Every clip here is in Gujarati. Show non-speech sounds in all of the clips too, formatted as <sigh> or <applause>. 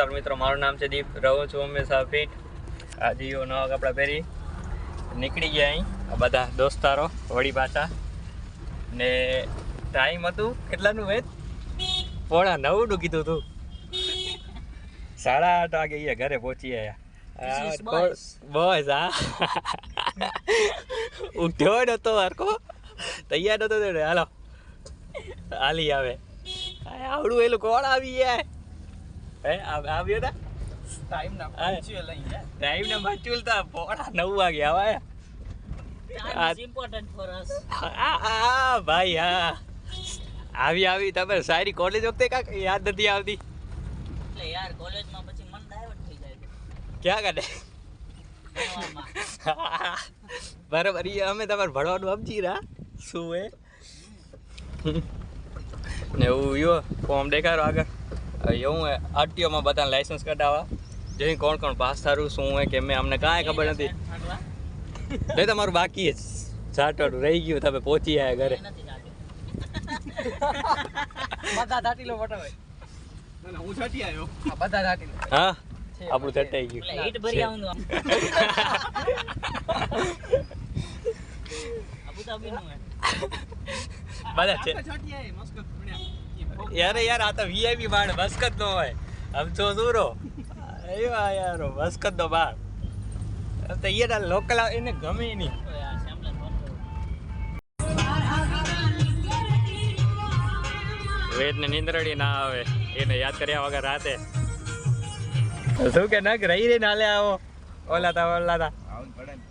નમસ્કાર મિત્રો મારું નામ છે દીપ. રહું છું હંમેશા ફિટ આજે યો નવા કપડાં પહેરી નીકળી ગયા અહીં આ બધા દોસ્તારો વળી પાછા. ને ટાઈમ હતું કેટલાનું વેચ પોણા નવનું કીધું તું. સાડા આઠ વાગે અહીંયા ઘરે પહોંચી આવ્યા બસ હા. ઉઠ્યો નતો હરકો તૈયાર નતો હાલો. હાલી આવે. આવડું એલું કોણ આવી જાય હે આવ્યો તા? ટાઈમ ના હા. પહોંચ્યો ટાઈમ ને બચુલ તા પોણા નવ વાગે ભાઈ હા. આવી આવી તમે સારી કોલેજ વખતે કાંક યાદ નથી આવતી? એટલે યાર કોલેજમાં પછી મન ડાયવર્ટ થઈ જાય ક્યાં કાઢે. બરાબર ઈ અમે તમારે ભણવાનું સમજી રહ્યા શું એ ને એવું યો ફોર્મ દેખાડો આગળ. એવું હે આરટીઓમાં બધાને લાઇસન્સ કઢાવવા જઈ કોણ કોણ પાસ થારું શું હે કે મેં અમને કાંઈ ખબર નથી હાંડવા? નહીં તમારું બાકી જ ચાટવાનું રહી ગયું તમે પહોંચી આવ્યા ઘરે એ નથી જાતું. બધા દાટીલો વટાવે ના ના હું છાટી આવ્યો હા બધા દાટીલો હા આપણું ચટાઈ એટલે ગયું હીટ ભરી આવું આમ. અબુ ધાબીનું હે. બધા છે છાટી આવે મસ્ત ભણ્યા યાર યાર આ તો વીઆઈપી બાળ વસ્કત નો હોય. આમ તો દૂરો. એવા યાર વસ્કત નો બાળ તો યાર લોકલ એને ગમે નહીં. વેદને ને નિંદ્રડી ના આવે એને યાદ કર્યા વગર રાતે. શું કે નગ રહી રહી નાલે આવો. ઓલા તા ઓલા તા. આવું પડે ને.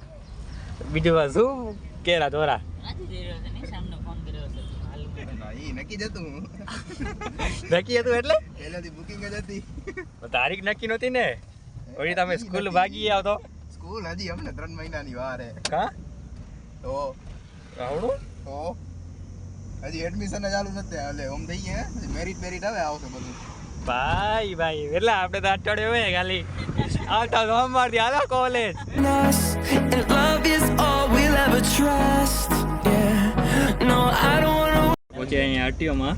બીજું વાત શું? કેરા દોરા નક્કી જ હતું નક્કી હતું એટલે પહેલાથી બુકિંગ જ હતી તારીખ નક્કી નહોતી ને ઓલી તમે સ્કૂલ ભાગી આવતો સ્કૂલ હજી અમને ત્રણ મહિનાની વાર હે કા તો આવડું તો હજી એડમિશન જ ચાલુ નથી એટલે ઓમ થઈ ગયા મેરિટ મેરિટ આવે આવશે બધું ભાઈ ભાઈ એટલે આપણે તો અઠવાડિયે હોય ખાલી આવતા સોમવારથી હાલો કોલેજ wanna. પછી અહીંયા આટીઓમાં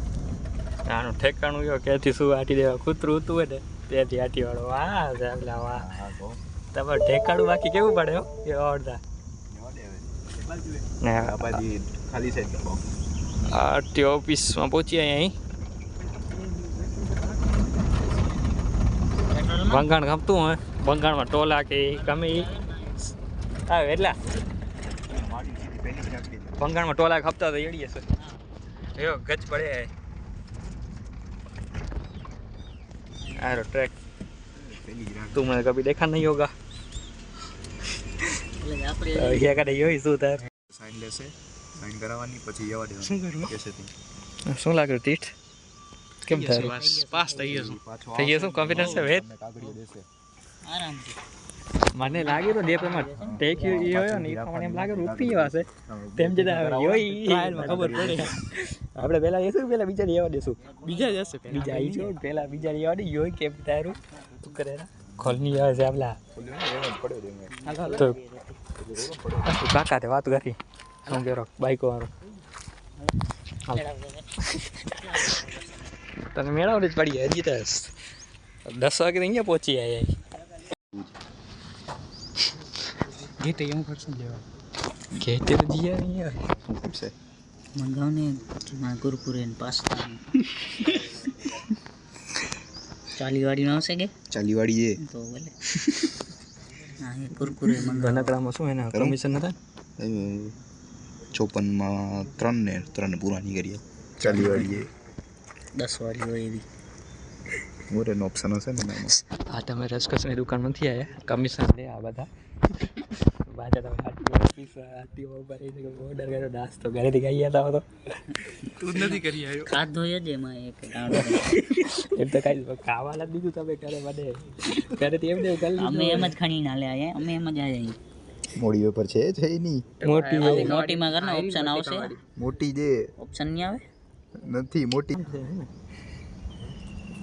આનું ઠેકાણું ગયો ક્યાંથી શું આટી દેવા કૂતરું હતું હોય ને ત્યાંથી આટી વાળો વાહ સાહેબલા વાહ તમારે ઠેકાણું બાકી કેવું પડે હો એ અડધા ને આ બાજુ ખાલી છે આરટી ઓફિસમાં પહોંચી અહીં બંગાણ ગમતું હોય બંગાણમાં ટોલા કે ઈ ગમે એ આવે એટલા પહેલી જ નાખી બંગાળમાં ટોલા ખપતા તો એડીએ છે એવો ગચ પડે આરો ટ્રેક પહેલી જ નાખી તું મને કભી દેખા નહીં હોગા એટલે જ આપણે અહીંયા કાઢે યોય શું તાર સાઈન લેશે સાઈન કરાવવાની પછી જવા દેવાનું શું કરવું? કેસે થી શું લાગ્યું ટીટ કેમ થાય પાસ થઈ ગયો છું પાછો થઈ ગયો શું કોન્ફિડન્સ છે વેદ તમને કાગળિયો દેશે આરામથી. મને લાગે તો જે પ્રમાણે ટેક એ હોય ને એ પ્રમાણે એમ લાગે રૂપી હશે તેમ જતા ટ્રાયલમાં ખબર પડે. આપણે પહેલા એશું પહેલા બીજા લેવા દેશું? બીજા જશે બીજા આવી છો પહેલા બીજા લેવા દે યોય કેમ તારું? તું કરે ખોલની આવે છે આપલા. જ તો કાકા તે વાત કરી. શું કેરો? બાઈકો વાળો. તને મેળવડી જ પડી. હજી તો દસ વાગે અહીંયા પહોંચી આવ્યા ગીતે એમ કરશું લેવા ઘેટે તો જઈએ અહીંયા શું છે મંગાવને માં કુરકુરે ને પાસ્તા ને. ચાલી વાળીનો આવશે કે ચાલી વાળી છે તો ભલે હા એ કુરકુરે મંગાવ ધનકડામાં શું એના કમિશન હતા ચોપનમાં ત્રણ ને ત્રણ પૂરાની કરીએ ચાલી વાળી છે દસ વાળી હોય એવી મોરેનો ઓપ્શન હશે ને એમાં આ તમે રસકસની દુકાનમાંથી આવ્યા કમિશન લે આ બધા બાજા તમે આરટીઓ ઓફિસ આરટીઓ ઉપર ઓર્ડર કર્યો નાસ્તો ઘરેથી ખાઈ હતા તો તું. નથી કરી આવ્યો. ખાધો જ એમાં એક. એમ તો કાંઈ ખાવાના જ દીધું તમે ઘરે મને. ઘરેથી એમ એમ કરી અમે એમ જ ખણી ના લે આયા અમે એમ જ આયા મોડી ઉપર છે છે નહીં? મોટી આવું મોટીમાં કરના ઓપ્શન આવશે. મોટી જે. ઓપ્શન નહીં આવે? નથી મોટી.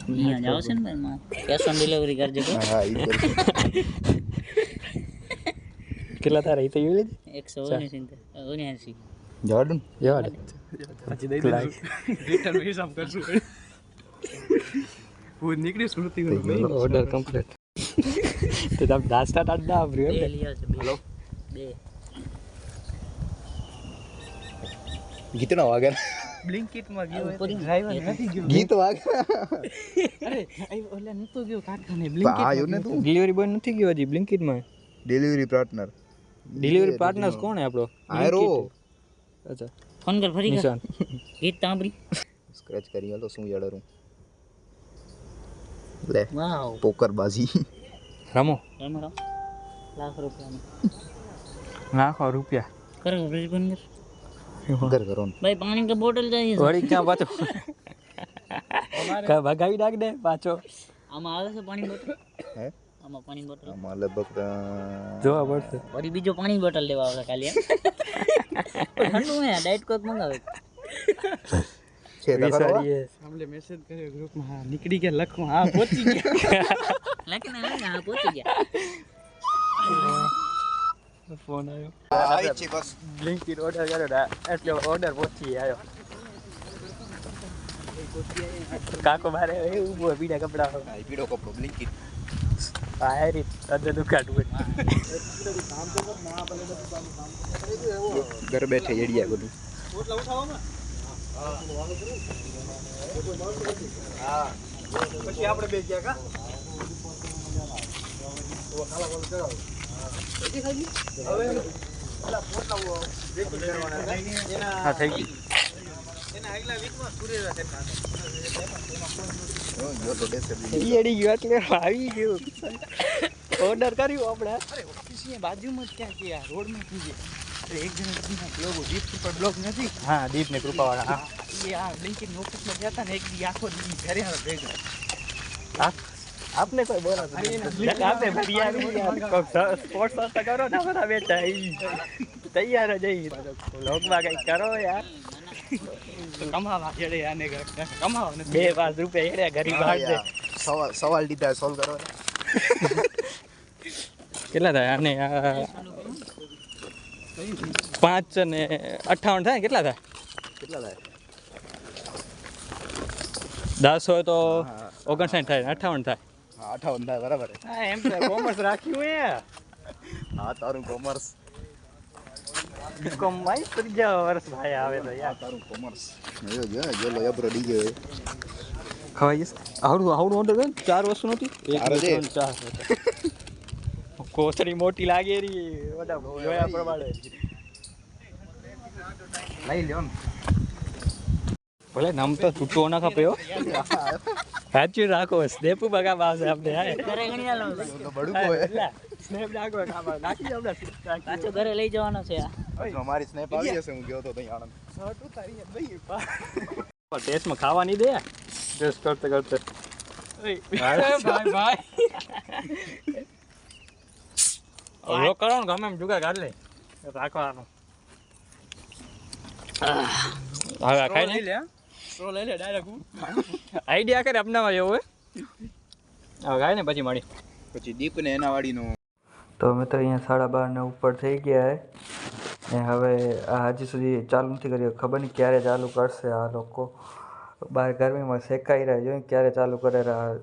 અહીંયા આવશે ને ભાઈ માં. કેશ ઓન ડિલિવરી કરજે હા ઈ. કેટલા તારા? એ તો એવી લીધી? એકસો ઓગણસી જવા દો ને. જવા દે પછી દઈ રિટર્ન હિસાબ કરશું. હું નીકળી સ્મૃતિ ઓર્ડર કમ્પ્લીટ તો તમે દાસ્તા ટાડા આવ્યું બે ગીતનો વાગે બ્લિંકિટમાં ગયો ડ્રાઈવર નથી ગયો. ગીત વાગે? અરે ઓલા નતો ગયો કાકાને આ આવ્યું ને તું? ડિલિવરી બોય નથી ગયો હજી બ્લિંકિટમાં ડિલિવરી પાર્ટનર ડિલિવરી પાર્ટનર્સ કોણ હે આપણો આયરો અચ્છા ફોન કર ફરી નિશાન ગીત તાંભરી સ્ક્રેચ કરી હાલ તો શું યાડરું લે વાવ પોકર બાજી રમો રમો રમો લાખ રૂપિયા લાખો રૂપિયા કર બ્રિજ બંધ કર કર કરો ભાઈ પાણી કે બોટલ જાય વળી ક્યાં પાછો ભગાવી નાખ દે પાછો આમાં આવે છે પાણી બોટલ હે આમાં પાણી બોટલ આમાં લગભગ તો જોવા પડશે વળી બીજો પાણી બોટલ લેવા આવે ખાલી એમ? ઠંડુ હે ડાયટ કોક મંગાવે છે તો ખરો, હો. સાંભળે મેસેજ કર્યો ગ્રુપમાં હા નીકળી ગયા લખવા હા પહોંચી ગયા લખીને આવે ને હા પહોંચી ગયા ફોન આવ્યો આવી જ છે બસ બ્લિંકિટ ઓર્ડર કર્યો ને એટલે ઓર્ડર પહોંચી આવ્યો કાકો મારે એ ઊભો પીડા કપડા આ પીળો કપડો બ્લિંકિટ આ હેરી અડધે દુકાન ઘર બેઠે એડિયા બધું. પછી આપણે બે ગયા કા હા થઈ ગઈ એના આગલા વીકમાં સૂર્ય જો, જો તો બેસે એડી ગયો એટલે આવી ગયું ઓર્ડર કર્યું આપણે અરે ઓફિસની બાજુમાં જ ક્યાં કે આ રોડમાં કીજે અરે એક જણા બ્લોગ જીપ ઉપર બ્લોગ નથી હા દીપ ને કૃપાવાળા હા એ આ બ્લિંકિટ ઓફિસમાં ગયા હતા ને એક દી આખો દી ઘરે આવે ભેગા આપ- આપને કોઈ બોલો અરે એના આપે બિયારી સ્પોર્ટ્સ વાસ્તા કરો ને બધા બેઠા ઈ તૈયાર જ ઈ લોકમાં કઈ કરો યાર કમાવા જેડે આને કમાવા નથી. બે પાંચ રૂપિયા એડ્યા ગરીબ હા, હાથ. દે યાર. સવાલ સવાલ દીધા સોલ્વ કરો કેટલા થાય? આને આ પાંચ ને અઠાવન થાય? કેટલા થાય? કેટલા થાય? દસ હોય તો ઓગણસાઠ થાય અઠાવન થાય? હા અઠાવન થાય બરાબર હા એમ કોમર્સ રાખ્યું હે. હા તારું કોમર્સ બીકોમમાં ત્રીજા વર્ષ ભાઈ આવે તો યાર. તારું કોમર્સ જો જો લો યબ્રો ડીજે ખવાઈ જશે આવડું આવડું ઓર્ડર ચાર વસ્તુ નથી એક બે, ત્રણ ચાર. કોથળી મોટી લાગે રી. બધા જોયા પ્રમાણે. લઈ લ્યો ભલે નામ તો તૂટો ના ખપે હો. <laughs> સાચું રાખો સ્નેપ બગામ આવશે આપણે હા. ઘરે સ્નેપ નાખો નાખી આપણે. પાછો લઈ જવાનો છે અમારી સ્નેપ આવી જશે હું ગયો તો આણંદ. ટેસ્ટમાં ખાવા દે. ટેસ્ટ કરતે કરતે. ભાઈ ભાઈ. કરો ને ગમે એમ જુગા કાઢ લે રાખવાનું. હવે ખાઈ લઈ લે લે પ્રો લઈ લે ડાયરેક્ટ આઈડિયા કરે અપનાવા જેવું હોય હવે ગાય ને પછી મળી પછી દીપ ને એના વાડીનો તો મિત્રો અહીંયા સાડા બારને ઉપર થઈ ગયા હે? ને હવે આ હજી સુધી ચાલુ નથી કર્યું. ખબર નહીં ક્યારે ચાલુ કરશે આ લોકો. બહાર ગરમીમાં શેકાઈ રહ્યા જોઈએ ક્યારે ચાલુ કરે રહ્યા.